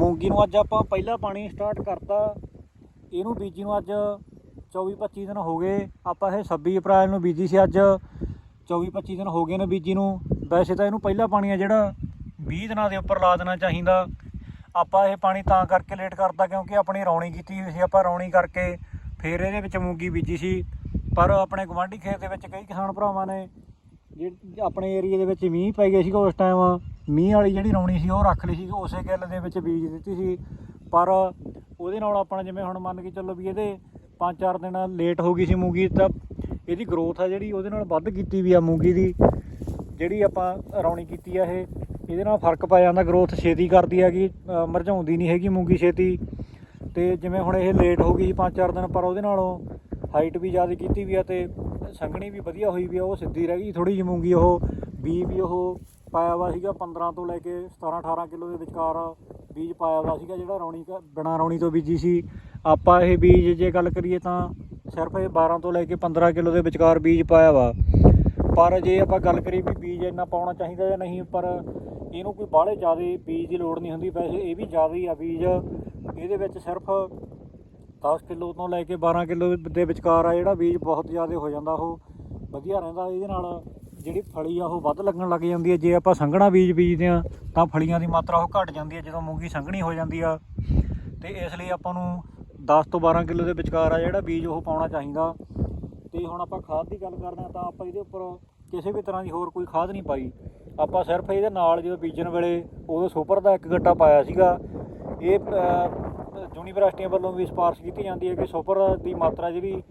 ਮੂੰਗੀ ਨੂੰ ਅੱਜ ਆਪਾਂ ਪਹਿਲਾ ਪਾਣੀ ਸਟਾਰਟ ਕਰਤਾ। ਇਹਨੂੰ ਬੀਜੀ ਨੂੰ ਅੱਜ 24 25 ਦਿਨ ਹੋ ਗਏ। ਆਪਾਂ ਇਹ 26 ਅਪ੍ਰੈਲ ਨੂੰ ਬੀਜੀ ਸੀ ਅੱਜ। 24 25 ਦਿਨ ਹੋ ਗਏ ਨੇ ਬੀਜੀ ਨੂੰ। ਵੈਸੇ ਤਾਂ ਇਹਨੂੰ ਪਹਿਲਾ ਪਾਣੀ ਆ ਜਿਹੜਾ 20 ਦਿਨਾਂ ਦੇ ਉੱਪਰ ਲਾ ਦੇਣਾ ਚਾਹੀਦਾ। ਆਪਾਂ ਇਹ ਪਾਣੀ ਤਾਂ ਕਰਕੇ ਲੇਟ ਕਰਤਾ ਕਿਉਂਕਿ ਆਪਣੀ ਰੌਣੀ ਕੀਤੀ ਹੋਈ ਸੀ। ਆਪਾਂ ਰੌਣੀ ਕਰਕੇ ਫੇਰ ਇਹਦੇ ਵਿੱਚ ਮੂੰਗੀ ਬੀਜੀ ਸੀ। ਪਰ ਆਪਣੇ ਗਵਾਂਢੀ ਖੇਤ ਦੇ ਵਿੱਚ ਕਈ ਕਿਸਾਨ ਭਰਾਵਾਂ ਨੇ, ਜਿਹੜੇ ਆਪਣੇ ਏਰੀਆ ਦੇ ਵਿੱਚ ਮੀਂਹ ਪੈ ਗਿਆ ਸੀਗਾ ਉਸ ਟਾਈਮ ਮੀਂਹ ਵਾਲੀ ਜਿਹੜੀ ਰੌਣੀ ਸੀ ਉਹ ਰੱਖ ਲਈ ਸੀ, ਉਸੇ ਗਿੱਲ ਦੇ ਵਿੱਚ ਬੀਜ ਦਿੱਤੀ ਸੀ। ਪਰ ਉਹਦੇ ਨਾਲ ਆਪਣਾ ਜਿਵੇਂ ਹੁਣ ਮੰਨ ਕੇ ਚੱਲੋ ਵੀ ਇਹਦੇ 5-4 ਦਿਨ ਲੇਟ ਹੋ ਗਈ ਸੀ ਮੂੰਗੀ ਤਾਂ ਇਹਦੀ ਗਰੋਥ ਆ ਜਿਹੜੀ ਉਹਦੇ ਨਾਲ ਵੱਧ ਕੀਤੀ ਵੀ ਆ ਮੂੰਗੀ ਦੀ। ਜਿਹੜੀ ਆਪਾਂ ਰੌਣੀ ਕੀਤੀ ਆ ਇਹ, ਇਹਦੇ ਨਾਲ ਫ਼ਰਕ ਪੈ ਜਾਂਦਾ ਗਰੋਥ ਛੇਤੀ ਕਰਦੀ ਹੈਗੀ ਮਰਝਾਉਂਦੀ ਨਹੀਂ ਹੈਗੀ ਮੂੰਗੀ ਛੇਤੀ। ਤੇ ਜਿਵੇਂ ਹੁਣ ਇਹ ਲੇਟ ਹੋ ਗਈ ਸੀ 5-4 ਦਿਨ, ਪਰ ਉਹਦੇ ਨਾਲੋਂ ਹਾਈਟ ਵੀ ਜ਼ਿਆਦਾ ਕੀਤੀ ਵੀ ਆ ਤੇ ਸੰਘਣੀ ਵੀ ਵਧੀਆ ਹੋਈ ਵੀ ਆ, ਉਹ ਸਿੱਧੀ ਰਹਿ ਗਈ ਥੋੜੀ ਜਿਹੀ ਮੂੰਗੀ, ਉਹ ਬੀ ਵੀ ਉਹ ਪਾਇਆ ਵਾ ਸੀਗਾ 15 ਤੋਂ ਲੈ ਕੇ 17-18 ਕਿਲੋ ਦੇ ਵਿਚਕਾਰ ਬੀਜ ਪਾਇਆ ਵਾ ਸੀਗਾ ਜਿਹੜਾ ਰੌਣੀ ਕ- ਬਿਨਾਂ ਰੌਣੀ ਤੋਂ ਬੀਜੀ ਸੀ। ਆਪਾਂ ਇਹ ਬੀਜ ਜੇ ਗੱਲ ਕਰੀਏ ਤਾਂ ਸਿਰਫ ਇਹ 12 ਤੋਂ ਲੈ ਕੇ 15 ਕਿਲੋ ਦੇ ਵਿਚਕਾਰ ਬੀਜ ਪਾਇਆ ਵਾ। ਪਰ ਜੇ ਆਪਾਂ ਗੱਲ ਕਰੀਏ ਵੀ ਬੀਜ ਇੰਨਾ ਪਾਉਣਾ ਚਾਹੀਦਾ ਜਾਂ ਨਹੀਂ, ਪਰ ਇਹਨੂੰ ਕੋਈ ਬਾਹਲੇ ਜ਼ਿਆਦਾ ਬੀਜ ਦੀ ਲੋੜ ਨਹੀਂ ਹੁੰਦੀ। ਵੈਸੇ ਇਹ ਵੀ ਜ਼ਿਆਦਾ ਹੀ ਆ ਬੀਜ। ਇਹਦੇ ਵਿੱਚ ਸਿਰਫ 10 ਕਿਲੋ ਤੋਂ ਲੈ ਕੇ 12 ਕਿਲੋ ਦੇ ਵਿਚਕਾਰ ਆ ਜਿਹੜਾ ਬੀਜ ਬਹੁਤ ਜ਼ਿਆਦਾ ਹੋ ਜਾਂਦਾ ਉਹ। ਵਧੀਆ ਰਹਿੰਦਾ ਇਹਦੇ ਨਾਲ। ਜਿਹੜੀ ਫਲੀ ਆ, ਉਹ ਵੱਧ ਲੱਗਣ ਲੱਗ ਜਾਂਦੀ ਹੈ ਜੇ ਆਪਾਂ ਸੰਘਣਾ ਬੀਜ ਬੀਜਦੇ ਆ, ਤਾਂ ਫਲੀਆਂ ਦੀ ਮਾਤਰਾ ਉਹ ਘਟ ਜਾਂਦੀ ਹੈ ਜਦੋਂ ਮੂੰਗੀ ਸੰਘਣੀ ਹੋ ਜਾਂਦੀ ਆ। ਤੇ ਇਸ ਲਈ ਆਪਾਂ ਨੂੰ 10 ਤੋਂ 12 ਕਿਲੋ ਦੇ ਵਿਚਕਾਰ ਆ ਜਿਹੜਾ ਬੀਜ ਉਹ ਪਾਉਣਾ ਚਾਹੀਦਾ। ਤੇ ਹੁਣ ਆਪਾਂ ਖਾਦ ਦੀ ਗੱਲ ਕਰਦੇ ਆ, ਤਾਂ ਆਪਾਂ ਇਹਦੇ ਉੱਪਰ ਕਿਸੇ ਵੀ ਤਰ੍ਹਾਂ ਦੀ ਹੋਰ ਕੋਈ ਖਾਦ ਨਹੀਂ ਪਾਈ। ਆਪਾਂ ਸਿਰਫ ਇਹਦੇ ਨਾਲ ਜਦੋਂ ਬੀਜਣ ਵੇਲੇ ਉਦੋਂ ਸੁਪਰ ਦਾ ਇੱਕ ਗੱਟਾ ਪਾਇਆ ਸੀਗਾ। ਇਹ ਯੂਨੀਵਰਸਿਟੀਆਂ ਵੱਲੋਂ ਵੀ ਸਿਫਾਰਿਸ਼ ਕੀਤੀ ਜਾਂਦੀ ਹੈ ਕਿ ਸੁਪਰ ਦੀ ਮਾਤਰਾ ਜਿਹੜੀ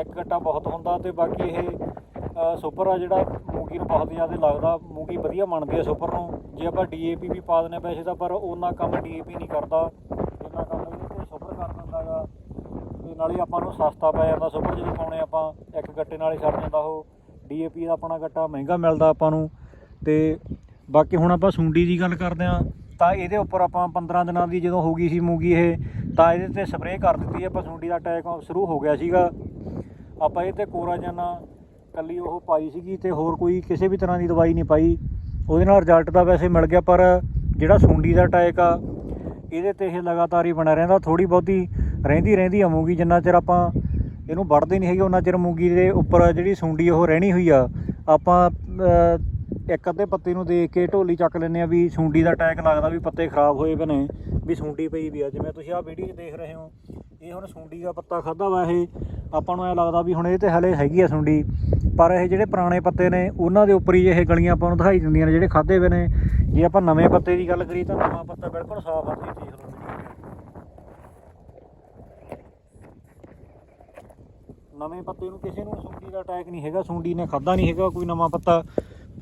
ਇੱਕ ਗੱਟਾ ਬਹੁਤ ਹੁੰਦਾ ਤੇ ਬਾਕੀ ਇਹ ਸੁਪਰ ਆ ਜਿਹੜਾ ਮੂੰਗੀ ਨੂੰ ਬਹੁਤ ਜ਼ਿਆਦਾ ਲੱਗਦਾ ਮੂੰਗੀ ਵਧੀਆ ਮੰਨਦੀ ਹੈ ਸੁਪਰ ਨੂੰ। ਜੇ ਆਪਾਂ ਡੀਏਪੀ ਵੀ ਪਾ ਦਿੰਦੇ ਵੈਸੇ ਤਾਂ ਪਰ ਉਹਨਾਂ ਕੰਮ ਡੀਏਪੀ ਨਹੀਂ ਕਰਦਾ। ਜਿੰਨਾ ਕੰਮ ਇਹਦੇ ਤੇ ਸੁਪਰ ਕਰ ਦਿੰਦਾ ਗਾ। ਤੇ ਨਾਲੇ ਆਪਾਂ ਨੂੰ ਸਸਤਾ ਪੈ ਜਾਂਦਾ ਸੁਪਰ ਜਦੋਂ ਪਾਉਣੇ ਆਪਾਂ, ਇੱਕ ਗੱਟੇ ਨਾਲ ਹੀ ਸਰ ਜਾਂਦਾ ਉਹ। ਡੀਏਪੀ ਦਾ ਆਪਣਾ ਗੱਟਾ ਮਹਿੰਗਾ ਮਿਲਦਾ ਆਪਾਂ ਨੂੰ। ਤੇ ਬਾਕੀ ਹੁਣ ਆਪਾਂ ਸੁੰਡੀ ਦੀ ਗੱਲ ਕਰਦੇ ਆ, ਤਾਂ ਇਹਦੇ ਉੱਪਰ ਆਪਾਂ 15 ਦਿਨਾਂ ਦੀ ਜਦੋਂ ਹੋ ਗਈ ਸੀ ਮੂੰਗੀ ਇਹ, ਤਾਂ ਇਹਦੇ ਤੇ ਸਪਰੇਅ ਕਰ ਦਿੱਤੀ ਆਪਾਂ ਸੁੰਡੀ ਦਾ ਅਟੈਕ ਸ਼ੁਰੂ ਹੋ ਗਿਆ ਸੀਗਾ। ਆਪਾਂ ਇਹ ਤੇ ਕੋਰਾਜਾਨਾ ਕੱਲੀ ਉਹ ਪਾਈ ਸੀਗੀ ਤੇ ਹੋਰ ਕੋਈ ਕਿਸੇ ਵੀ ਤਰ੍ਹਾਂ ਦੀ ਦਵਾਈ ਨਹੀਂ ਪਾਈ। ਉਹਦੇ ਨਾਲ ਰਿਜ਼ਲਟ ਤਾਂ ਵੈਸੇ ਮਿਲ ਗਿਆ, ਪਰ ਜਿਹੜਾ ਸੁੰਡੀ ਦਾ ਅਟੈਕ ਆ, ਇਹਦੇ ਤੇ ਇਹ ਲਗਾਤਾਰ ਹੀ ਬਣਾ ਰਹਿੰਦਾ। ਥੋੜੀ ਬਹੁਤੀ ਰਹਿੰਦੀ ਰਹਿੰਦੀ ਆ ਮੂੰਗੀ ਜਿੰਨਾ ਚਿਰ ਆਪਾਂ ਇਹਨੂੰ ਵੜਦੇ ਨਹੀਂ ਹੈਗੇ ਉਹਨਾਂ ਚਿਰ ਮੂੰਗੀ ਦੇ ਉੱਪਰ ਜਿਹੜੀ ਸੁੰਡੀ ਉਹ ਰਹਿਣੀ ਹੋਈ ਆ, ਆਪਾਂ ਇੱਕ ਅੱਧੇ ਪੱਤੇ ਨੂੰ ਦੇਖ ਕੇ ਢੋਲੀ ਚੱਕ ਲੈਂਦੇ ਆ ਵੀ ਸੁੰਡੀ ਦਾ ਅਟੈਕ ਲੱਗਦਾ ਵੀ ਪੱਤੇ ਖਰਾਬ ਹੋਏ ਪਏ ਨੇ, ਵੀ ਸੁੰਡੀ ਪਈ ਵੀ ਆ। ਜਿਵੇਂ ਤੁਸੀਂ ਆਹ ਵੀਡੀਓ 'ਚ ਦੇਖ ਰਹੇ ਹੋ, ਇਹ ਹੁਣ ਸੁੰਡੀ ਦਾ ਪੱਤਾ ਖਾਦਾ ਵਾ ਇਹ। ਆਪਾਂ ਨੂੰ ਐ ਲੱਗਦਾ ਵੀ ਹੁਣ ਇਹ ਤੇ ਹਲੇ ਹੈਗੀ ਆ ਸੁੰਡੀ। ਪਰ ਇਹ ਜਿਹੜੇ ਪੁਰਾਣੇ ਪੱਤੇ ਨੇ, ਉਹਨਾਂ ਦੇ ਉੱਪਰ ਹੀ ਇਹ ਗਲੀਆਂ ਆਪਾਂ ਨੂੰ ਦਿਖਾਈ ਦਿੰਦੀਆਂ ਨੇ, ਜਿਹੜੇ ਖਾਦੇ ਹੋਏ ਨੇ। ਜੇ ਆਪਾਂ ਨਵੇਂ ਪੱਤੇ ਦੀ ਗੱਲ ਕਰੀਏ ਤਾਂ ਨਵਾਂ ਪੱਤਾ ਬਿਲਕੁਲ ਸਾਫ਼ ਆ ਤੁਸੀਂ ਦੇਖ ਲਓ ਨਵੇਂ ਪੱਤੇ ਨੂੰ ਕਿਸੇ ਨੂੰ ਸੁੰਡੀ ਦਾ ਅਟੈਕ ਨਹੀਂ ਹੈਗਾ, ਸੁੰਡੀ ਨੇ ਖਾਦਾ ਨਹੀਂ ਹੈਗਾ, ਕੋਈ ਨਵਾਂ ਪੱਤਾ।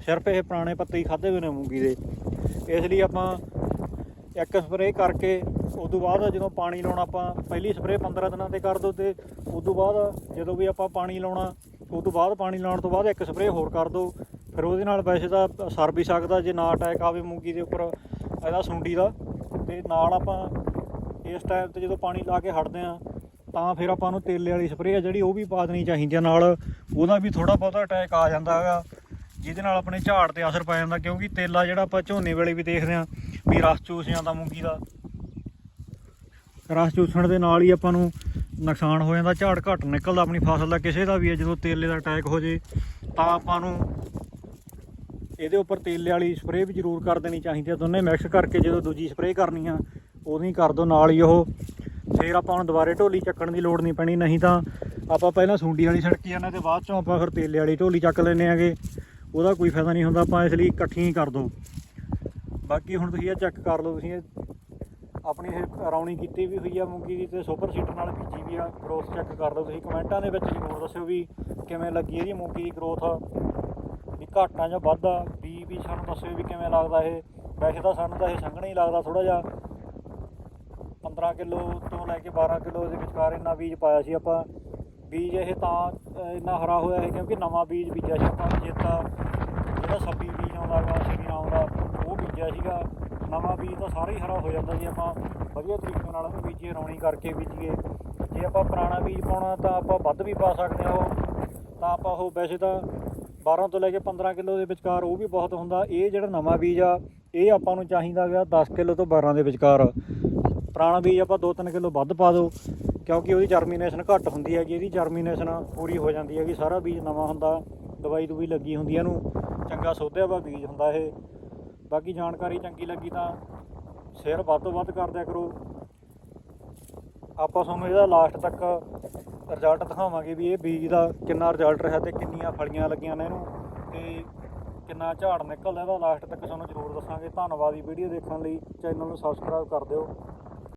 ਸਿਰਫ ਇਹ ਪੁਰਾਣੇ ਪੱਤੇ ਹੀ ਖਾਦੇ ਹੋਏ ਨੇ ਮੂੰਗੀ ਦੇ। ਇਸ ਲਈ ਆਪਾਂ ਇੱਕ ਸਪਰੇਅ ਕਰਕੇ ਉਸ ਤੋਂ ਬਾਅਦ ਜਦੋਂ ਪਾਣੀ ਲਾਉਣਾ ਆਪਾਂ, ਪਹਿਲੀ ਸਪਰੇਅ 15 ਦਿਨਾਂ ਤੇ ਕਰ ਦੋ ਤੇ ਉਸ ਤੋਂ ਬਾਅਦ ਜਦੋਂ ਵੀ ਆਪਾਂ ਪਾਣੀ ਲਾਉਣਾ ਉਸ ਤੋਂ ਬਾਅਦ ਪਾਣੀ ਲਾਉਣ ਤੋਂ ਬਾਅਦ ਇੱਕ ਸਪਰੇਅ ਹੋਰ ਕਰ ਦੋ ਫਿਰ ਉਹਦੇ ਨਾਲ ਵੈਸੇ ਤਾਂ ਸਰ ਵੀ ਸਕਦਾ ਜੇ ਨਾ ਅਟੈਕ ਆਵੇ ਮੂੰਗੀ ਦੇ ਉੱਪਰ, ਇਹਦਾ ਸੁੰਡੀ ਦਾ। ਤੇ ਨਾਲ ਆਪਾਂ ਇਸ ਟਾਈਮ ਤੇ ਜਦੋਂ ਪਾਣੀ ਲਾ ਕੇ ਹਟਦੇ ਆ ਤਾਂ ਫਿਰ ਆਪਾਂ ਨੂੰ ਤੇਲੇ ਵਾਲੀ ਸਪਰੇਅ ਆ ਜਿਹੜੀ, ਉਹ ਵੀ ਪਾ ਦੇਣੀ ਚਾਹੀਦੀ ਆ। ਨਾਲ ਉਹਦਾ ਵੀ ਥੋੜਾ ਬਹੁਤਾ ਅਟੈਕ ਆ ਜਾਂਦਾ ਹੈਗਾ, ਜਿਹਦੇ ਨਾਲ ਆਪਣੇ ਝਾੜ ਤੇ ਅਸਰ ਪੈ ਜਾਂਦਾ, ਕਿਉਂਕਿ ਤੇਲਾ ਜਿਹੜਾ ਆਪਾਂ ਝੋਨੇ ਵੇਲੇ ਵੀ ਦੇਖਦੇ ਆ ਵੀ ਰਸ ਚੂਸ ਜਾਂਦਾ ਮੂੰਗੀ ਦਾ। ਰਸ ਚੂਸਣ ਦੇ ਨਾਲ ਹੀ ਆਪਾਂ ਨੂੰ ਨੁਕਸਾਨ ਹੋ ਜਾਂਦਾ, ਝਾੜ ਘੱਟ ਨਿਕਲਦਾ ਆਪਣੀ ਫਸਲ ਦਾ, ਕਿਸੇ ਦਾ ਵੀ ਹੈ, ਜਦੋਂ ਤੇਲੇ ਦਾ ਅਟੈਕ ਹੋ ਜੇ, ਤਾਂ ਆਪਾਂ ਨੂੰ ਇਹਦੇ ਉੱਪਰ ਤੇਲੇ ਵਾਲੀ ਸਪਰੇਅ ਵੀ ਜ਼ਰੂਰ ਕਰ ਦੇਣੀ ਚਾਹੀਦੀ ਹੈ ਦੋਨੇ ਮਿਕਸ ਕਰਕੇ ਜਦੋਂ ਦੂਜੀ ਸਪਰੇਅ ਕਰਨੀ ਆ ਉਦੋਂ ਹੀ ਕਰ ਦੋ ਨਾਲ ਹੀ ਉਹ। ਫੇਰ ਆਪਾਂ ਨੂੰ ਦੁਬਾਰੇ ਢੋਲੀ ਚੱਕਣ ਦੀ ਲੋੜ ਨਹੀਂ ਪੈਣੀ, ਨਹੀਂ ਤਾਂ ਆਪਾਂ ਪਹਿਲਾਂ ਸੁੰਡੀ ਵਾਲੀ ਛੜਕੀ ਜਾਂਦੇ ਤੇ ਬਾਅਦ ਚੋਂ ਆਪਾਂ ਫਿਰ ਤੇਲੇ ਵਾਲੀ ਢੋਲੀ ਚੱਕ ਲੈਨੇ ਆਗੇ। ਉਹਦਾ ਕੋਈ ਫਾਇਦਾ ਨਹੀਂ ਹੁੰਦਾ, ਆਪਾਂ ਇਸ ਲਈ ਇਕੱਠੀਆਂ ਹੀ ਕਰ ਦੋ। ਬਾਕੀ ਹੁਣ ਤੁਸੀਂ ਇਹ ਚੈੱਕ ਕਰ ਲਓ, ਤੁਸੀਂ ਇਹ ਆਪਣੀ ਇਹ ਰੌਣੀ ਕੀਤੀ ਵੀ ਹੋਈ ਆ ਮੂੰਗੀ ਦੀ ਤੇ ਸੁਪਰ ਸੀਟਰ ਨਾਲ ਬੀਜੀ ਵੀ ਆ ਗਰੋਥ ਚੈੱਕ ਕਰ ਲਓ ਤੁਸੀਂ। ਕਮੈਂਟਾਂ ਦੇ ਵਿੱਚ ਜ਼ਰੂਰ ਦੱਸਿਓ ਵੀ ਕਿਵੇਂ ਲੱਗੀ ਇਹਦੀ ਮੂੰਗੀ ਦੀ ਗਰੋਥ ਵੀ ਘਾਟਾਂ ਜਾਂ ਵਾਧਾ ਬੀ ਵੀ ਸਾਨੂੰ ਦੱਸਿਓ ਵੀ ਕਿਵੇਂ ਲੱਗਦਾ ਇਹ। ਵੈਸੇ ਤਾਂ ਸਾਨੂੰ ਤਾਂ ਇਹ ਸੰਘਣਾ ਹੀ ਲੱਗਦਾ ਥੋੜਾ ਜਿਹਾ। 15 ਕਿਲੋ ਤੋਂ ਲੈ ਕੇ 12 ਕਿਲੋ ਦੇ ਵਿਚਕਾਰ ਇੰਨਾ ਬੀਜ ਪਾਇਆ ਸੀ ਆਪਾਂ। ਬੀਜ ਇਹ ਤਾਂ ਇੰਨਾ ਹਰਾ ਹੋਇਆ ਹੈ ਕਿਉਂਕਿ ਨਵਾਂ ਬੀਜ ਬੀਜਿਆ ਸੀ ਆਪਾਂ। ਜੇਤਾ ਜਿਹੜਾ ਸੱਬੀ ਬੀਜ ਆਉਂਦਾ ਗਾ ਸ਼੍ਰੀ ਆਉਂਦਾ ਉਹ ਬੀਜਿਆ ਸੀਗਾ। ਨਵਾਂ ਬੀਜ ਤਾਂ ਸਾਰਾ ਹੀ ਹਰਾ ਹੋ ਜਾਂਦਾ ਜੇ, ਆਪਾਂ ਵਧੀਆ ਤਰੀਕੇ ਨਾਲ ਉਹਨੂੰ ਬੀਜੀਏ, ਰੌਣੀ ਕਰਕੇ ਬੀਜੀਏ। ਜੇ ਆਪਾਂ ਪੁਰਾਣਾ ਬੀਜ ਪਾਉਣਾ ਤਾਂ ਆਪਾਂ ਵੱਧ ਵੀ ਪਾ ਸਕਦੇ ਹਾਂ ਉਹ। ਤਾਂ ਆਪਾਂ ਉਹ ਵੈਸੇ ਤਾਂ 12 ਤੋਂ ਲੈ ਕੇ 15 ਕਿਲੋ ਦੇ ਵਿਚਕਾਰ ਉਹ ਵੀ ਬਹੁਤ ਹੁੰਦਾ। ਇਹ ਜਿਹੜਾ ਨਵਾਂ ਬੀਜ ਆ, ਇਹ ਆਪਾਂ ਨੂੰ ਚਾਹੀਦਾ ਗਿਆ 10 ਕਿਲੋ ਤੋਂ 12 ਦੇ ਵਿਚਕਾਰ। ਪੁਰਾਣਾ ਬੀਜ ਆਪਾਂ 2-3 ਕਿਲੋ ਵੱਧ ਪਾ ਦਿਓ, ਕਿਉਂਕਿ ਉਹਦੀ ਜਰਮੀਨੇਸ਼ਨ ਘੱਟ ਹੁੰਦੀ ਹੈਗੀ, ਇਹਦੀ ਜਰਮੀਨੇਸ਼ਨ ਪੂਰੀ ਹੋ ਜਾਂਦੀ ਹੈਗੀ। ਸਾਰਾ ਬੀਜ ਨਵਾਂ ਹੁੰਦਾ ਦਵਾਈ ਦੂਈ ਲੱਗੀ ਹੁੰਦੀ ਇਹਨੂੰ। ਚੰਗਾ ਸੋਧਿਆ ਵਾ ਬੀਜ ਹੁੰਦਾ ਇਹ। ਬਾਕੀ ਜਾਣਕਾਰੀ ਚੰਗੀ ਲੱਗੀ ਤਾਂ ਸ਼ੇਅਰ ਵੱਧ ਤੋਂ ਵੱਧ ਕਰਦਿਆ ਕਰੋ। ਆਪਾਂ ਤੁਹਾਨੂੰ ਇਹਦਾ ਲਾਸਟ ਤੱਕ ਰਿਜ਼ਲਟ ਦਿਖਾਵਾਂਗੇ ਵੀ ਇਹ ਬੀਜ ਦਾ ਕਿੰਨਾ ਰਿਜ਼ਲਟ ਰਿਹਾ ਤੇ ਕਿੰਨੀਆਂ ਫਲੀਆਂ ਲੱਗੀਆਂ ਨੇ ਇਹਨੂੰ ਤੇ ਕਿੰਨਾ ਝਾੜ ਨਿਕਲਦਾ ਇਹਦਾ ਲਾਸਟ ਤੱਕ ਤੁਹਾਨੂੰ ਜ਼ਰੂਰ ਦੱਸਾਂਗੇ। ਧੰਨਵਾਦ ਜੀ ਵੀਡੀਓ ਦੇਖਣ ਲਈ। ਚੈਨਲ ਨੂੰ ਸਬਸਕ੍ਰਾਈਬ ਕਰ ਦਿਓ।